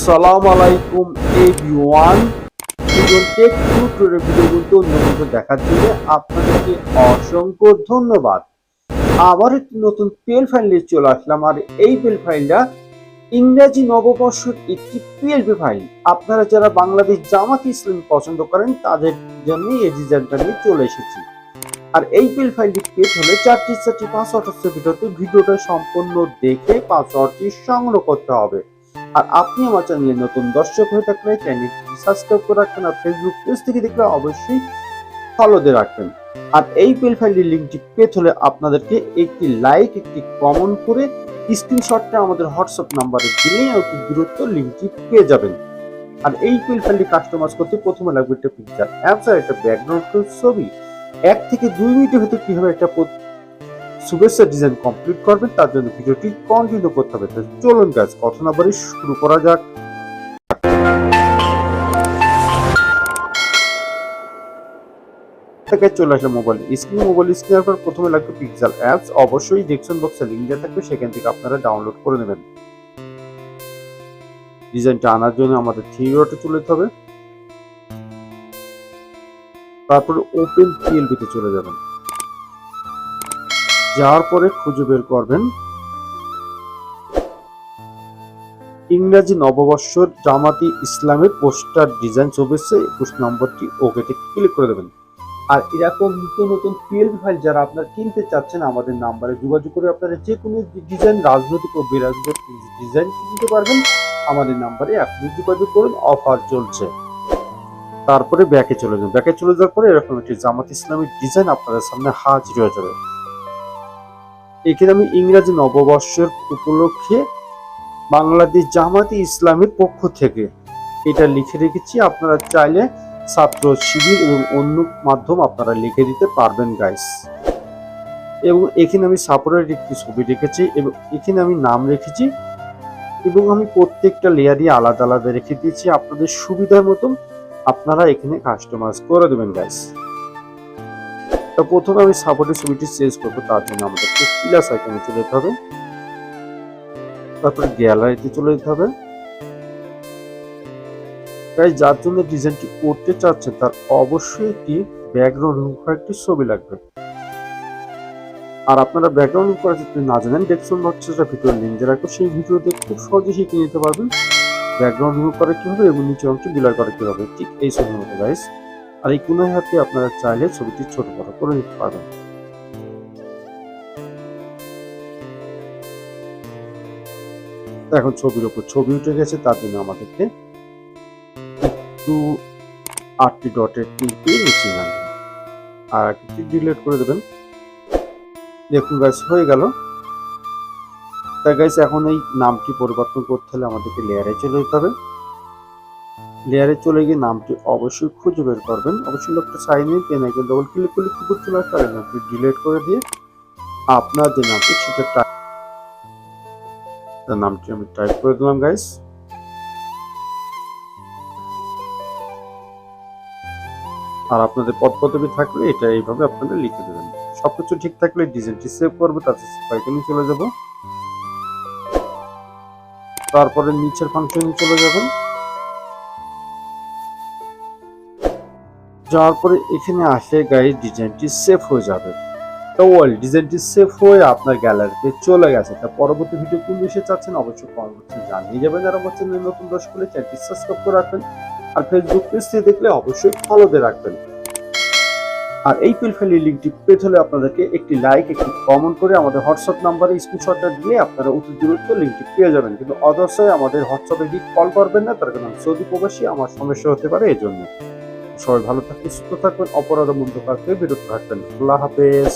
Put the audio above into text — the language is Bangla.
আসসালামু আলাইকুম এভরিওয়ান টেক টিউটোরিয়াল ভিডিও কিন্তু অন্যদের দেখার জন্য আপনাদেরকে অসংখ্য ধন্যবাদ। আবার একটি নতুন পেল ফাইল নিয়ে চলে আসলাম, আর এই পেল ফাইলটা ইংরেজি নববর্ষের একটি পিএলপি ফাইল আপনারা যারা বাংলাদেশ জামাত ইসলাম পছন্দ করেন, তাদের জন্য এই ডিজাইনটা নিয়ে চলে এসেছি। আর এই পেল ফাইলটি পেতে হলে চারটি চারটি পাসওয়ার্ড ভিডিওতে ভিডিওটা সম্পূর্ণ দেখে পাসওয়ার্ডটি সংগ্রহ করতে হবে। আর আপনি আমার চ্যানেলে নতুন দর্শক হয়ে থাকলে চ্যানেলটি সাবস্ক্রাইব করে রাখবেন আর ফেসবুক পেজ থেকে দেখলে অবশ্যই ফলো দিয়ে রাখবেন। আর এই পেল ফাইলের লিঙ্কটি পেতে হলে আপনাদেরকে একটি লাইক একটি কমেন্ট করে স্ক্রিনশটটা আমাদের হোয়াটসঅ্যাপ নাম্বারে দিলেই অতি দূরত্ব লিঙ্কটি পেয়ে যাবেন। আর এই পেল ফাইলটি কাস্টমাইজ করতে প্রথমে লাগবে একটা পিকচার অ্যাপস আর একটা ব্যাকগ্রাউন্ড ছবি। এক থেকে দুই মিনিটের ভিতরে কীভাবে একটা শুভেচ্ছা ডিজাইন কমপ্লিট করবেন, তার জন্য ভিডিওটি কন্টিনিউ করতে হবে। তো চলুন গাছ কথা না শুরু করা যাক। চলে আসলে মোবাইল স্ক্রিন মোবাইল প্রথমে লাগবে পিক্সেল অ্যাপস অবশ্যই ডেসক্রিপশন বক্সে লিংক দেওয়া থাকবে, সেখান থেকে আপনারা ডাউনলোড করে নেবেন। ডিজাইনটা আনার জন্য আমাদের থ্রি চলে যেতে হবে। তারপরে ওপেন পিএলবিতে চলে যাবেন। যাওয়ার পরে খুঁজে বের করবেন। ইংরাজি নববর্ষর জামাতি ইসলামের পোস্টার ডিজাইন চলছে, একুশ নম্বরটি ওকেতে ক্লিক করে দেবেন। আর এরকম নতুন নতুন পিএলপি ফাইল যারা আপনার কিনতে চাচ্ছেন, আমাদের নাম্বারে যোগাযোগ করে আপনারা যে কোনো ডিজাইন রাজনৈতিক ও বিরাজনৈতিক ডিজাইন কিনতে পারবেন। আমাদের নাম্বারে আপনি যোগাযোগ করুন অফার চলছে। তারপরে ব্যাকে চলে যান। ব্যাকে চলে যাওয়ার পরে এরকম একটি জামাত ইসলামের ডিজাইন আপনাদের সামনে হাজির হয়ে যাবে। এখানে আমি ইংরাজি নববর্ষের উপলক্ষে বাংলাদেশ জামাতি ইসলামের পক্ষ থেকে। এটা লিখে রেখেছি, আপনারা চাইলে ছাত্র শিবির এবং অন্য মাধ্যম আপনারা লিখে দিতে পারবেন গাইস এবং এখানে আমি সাপোর্টের একটি ছবি রেখেছি এবং এখানে আমি নাম রেখেছি এবং আমি প্রত্যেকটা লেয়ারই আলাদা আলাদা রেখে দিয়েছি। আপনাদের সুবিধার মতন আপনারা এখানে কাস্টমাইজ করে দেবেন গাইস তো প্রথমে আমি সাপোর্টের ছবিটি চেঞ্জ করব, তার জন্য আমাদেরকে প্লাস আইকনে চলে যেতে হবে। তারপরে গ্যালারিতে চলে যেতে হবে। তাই যার জন্য ডিজাইনটি করতে চাচ্ছেন, তার অবশ্যই একটি ব্যাকগ্রাউন্ড রুম একটি ছবি লাগবে। আর আপনারা ব্যাকগ্রাউন্ড করা যদি না জানেন ডেস্কটপ বক্সের ভিডিও লিঙ্ক দিয়ে রাখব সেই ভিডিও দেখে খুব সহজে শিখে নিতে পারবেন। ব্যাকগ্রাউন্ড রিমুভ করা কীভাবে এবং নিচের অংশ বিলার করা কীভাবে, ঠিক এই ছবির মতো গাইস আর এই কোনায় হাতে আপনারা চাইলে ছবিটি ছোট বড় করে নিতে পারবেন। এখন ছবির উপর ছবি উঠে গেছে, তার জন্য আমাদেরকে একটু আটটি ডটের টিপে নিচে নামবেন আর একটি ডিলিট করে দেবেন। দেখুন গাইস হয়ে গেল। তাই গাইস এখন এই নামটি পরিবর্তন করতে হলে আমাদেরকে লেয়ারে চলে যেতে হবে। লেয়ারে চলে গিয়ে নামটি অবশ্যই খুঁজে বের করবেন। অবশ্যই লোকটা sign in pen icon double click করলে কি চলে আসতে পারে নামটি ডিলিট করে দিয়ে আপনার যে নামটি, সেটা টাইপ নামটি আমি টাইপ করে দিলাম গাইস আর আপনাদের পদ পদবি থাকলে এটা এইভাবে আপনারা লিখে দেবেন। সবকিছু ঠিক থাকলে ডিজাইনটি সেভ করব, তাতে সাইকেলে চলে যাব। তারপরে নিচের ফাংশনে চলে যাবেন। যাওয়ার পরে এখানে আসে গাইড ডিজাইনটি সেভ হয়ে যাবে। তো ওয়াল ডিজাইনটি সেভ হয়ে আপনার গ্যালারিতে চলে গেছে। তা পরবর্তী ভিডিও কোন বিষয়ে চাচ্ছেন অবশ্যই বক্সে জানিয়ে যাবেন। আর আমার চ্যানেলে নতুন দর্শক হলে চ্যানেলটি সাবস্ক্রাইব করে রাখবেন। আর ফেসবুক পেজ থেকে দেখলে অবশ্যই ফলো দিয়ে রাখবেন। আর এই পিল ফাইলের লিঙ্কটি পেতে হলে আপনাদেরকে একটি লাইক একটি কমেন্ট করে আমাদের হোয়াটসঅ্যাপ নাম্বারে স্ক্রিনশটটা দিয়ে আপনারা অতি দূরত্ব লিঙ্কটি পেয়ে যাবেন। কিন্তু অদর্শয় আমাদের হোয়াটসঅ্যাপে কি কল করবেন না। তার কারণ সৌদি প্রবাসী, আমার সমস্যা হতে পারে এই জন্য সবাই ভালো থাকবেন সুস্থ থাকবেন অপরাধ মূল্য থাকবে থেকে বিরত থাকবেন। আল্লাহ হাফেজ।